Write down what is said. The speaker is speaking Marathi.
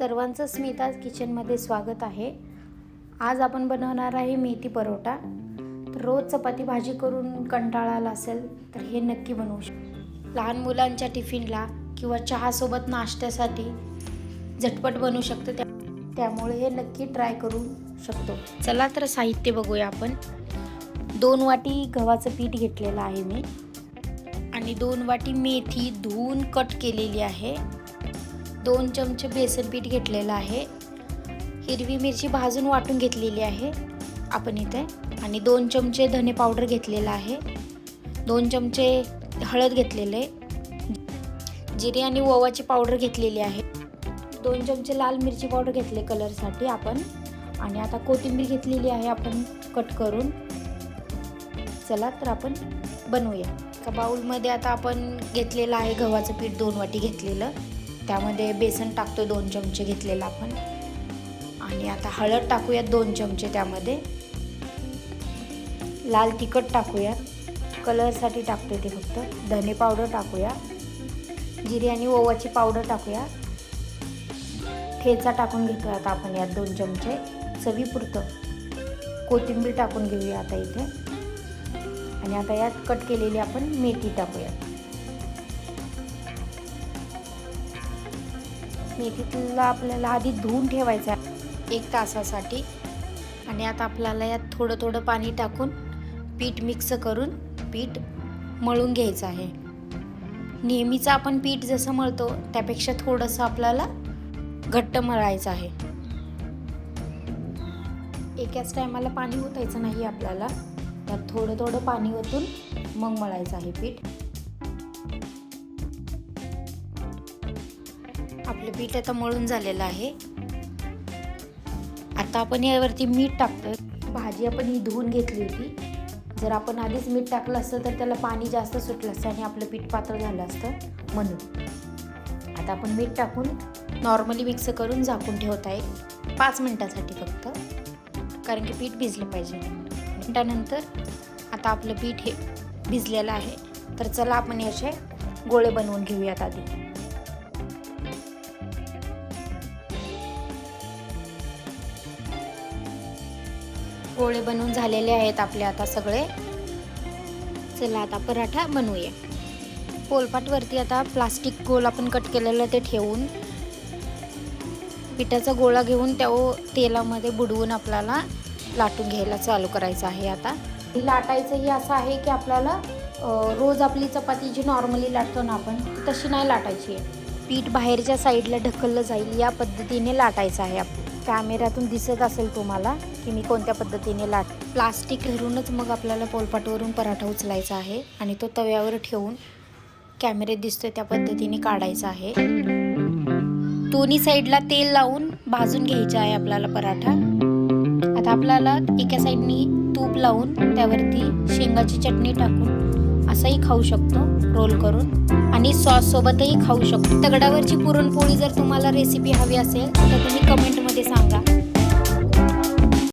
सर्वांचं स्मिता किचनमध्ये स्वागत आहे. आज आपण बनवणार आहे मेथी परोटा तर रोज चपाती भाजी करून कंटाळा आला असेल तर हे नक्की बनवू शकतो लहान मुलांच्या टिफिनला किंवा चहासोबत नाश्त्यासाठी झटपट बनवू शकतो त्या त्यामुळे हे नक्की ट्राय करू शकतो. चला तर साहित्य बघूया आपण. दोन वाटी गव्हाचं पीठ घेतलेलं आहे मी. आणि दोन वाटी मेथी धुवून कट केलेली आहे. दोन चमचे बेसन पीठ घेतलेलं आहे. हिरवी मिरची भाजून वाटून घेतलेली आहे. आपण इथे आणि दोन चमचे धने पावडर घेतलेला आहे. दोन चमचे हळद घेतलेले. जिरे आणि ओवाची पावडर घेतलेली आहे. दोन चमचे लाल मिरची पावडर घेतले कलरसाठी आपण. आणि आता कोथिंबीर घेतलेली आहे आपण कट करून. चला तर आपण बनवूया. का बाउलमध्ये आता आपण घेतलेलं आहे गव्हाचं पीठ दोन वाटी घेतलेलं. त्यामध्ये बेसन टाकतो दोन चमचे घेतलेलं आपण. आणि आता हळद टाकूयात दोन चमचे त्यामध्ये. लाल तिखट टाकूया कलरसाठी टाकतो ते फक्त. धने पावडर टाकूया. जिरे आणि ओवाची पावडर टाकूया. ठेचा टाकून घेतो आता आपण यात दोन चमचे. चवीपुरतं. कोथिंबीर टाकून घेऊया आता इथे. आणि आता यात कट केलेली आपण मेथी टाकूया मेथीला आपल्याला आधी धुवून ठेवायचं आहे. एक तासासाठी. आणि आता आपल्याला यात थोडं थोडं पाणी टाकून पीठ मिक्स करून पीठ मळून घ्यायचं आहे. नेहमीचं आपण पीठ जसं मळतो त्यापेक्षा थोडंसं आपल्याला घट्ट मळायचं आहे. एकाच टायमाला पाणी ओतायचं नाही आपल्याला. त्यात थोडं थोडं पाणी ओतून मग मळायचं आहे पीठ. आपलं पीठ आता मळून झालेलं आहे. आता आपण यावरती मीठ टाकतोय. भाजी आपण ही धुवून घेतली होती. जर आपण आधीच मीठ टाकलं असतं तर त्याला पाणी जास्त सुटलं असतं आणि आपलं पीठ पातळ झालं असतं म्हणून. आता आपण मीठ टाकून नॉर्मली मिक्स करून झाकून ठेवत आहे. पाच मिनटासाठी फक्त. कारण की पीठ भिजलं पाहिजे मिनटानंतर आता आपलं पीठ हे भिजलेलं आहे. तर चला आपण याचे गोळे बनवून घेऊयात आधी. गोळे बनवून झालेले आहेत आपले आता सगळे. चला आता पराठा बनवूया. पोलपाटवरती आता प्लास्टिक गोल आपण कट केलेलं ते ठेवून पिठाचा गोळा घेऊन त्या तेलामध्ये बुडवून आपल्याला लाटून घ्यायला चालू करायचं आहे आता. लाटायचंही असं आहे की आपल्याला रोज आपली चपाती जी नॉर्मली लाटतो ना आपण तशी नाही लाटायची. आहे पीठ बाहेरच्या साईडला ढकललं जाईल या पद्धतीने लाटायचं आहे आपण. कॅमेऱ्यातून दिसत असेल तुम्हाला की मी कोणत्या पद्धतीने लाट प्लास्टिक धरूनच मग आपल्याला पोलपाटवरून पराठा उचलायचा आहे आणि तो तव्यावर ठेवून कॅमेरे दिसतोय त्या पद्धतीने काढायचा आहे. दोन्ही साईडला तेल लावून भाजून घ्यायचा आहे आपल्याला पराठा. आता आपल्याला एका साईडनी तूप लावून त्यावरती शेंगाची चटणी टाकून असंही खाऊ शकतो रोल करून. आणि सॉस सोबतही खाऊ शकतो. दगडावरची पुरणपोळी जर तुम्हाला रेसिपी हवी असेल तर तुम्ही कमेंटमध्ये सांगा.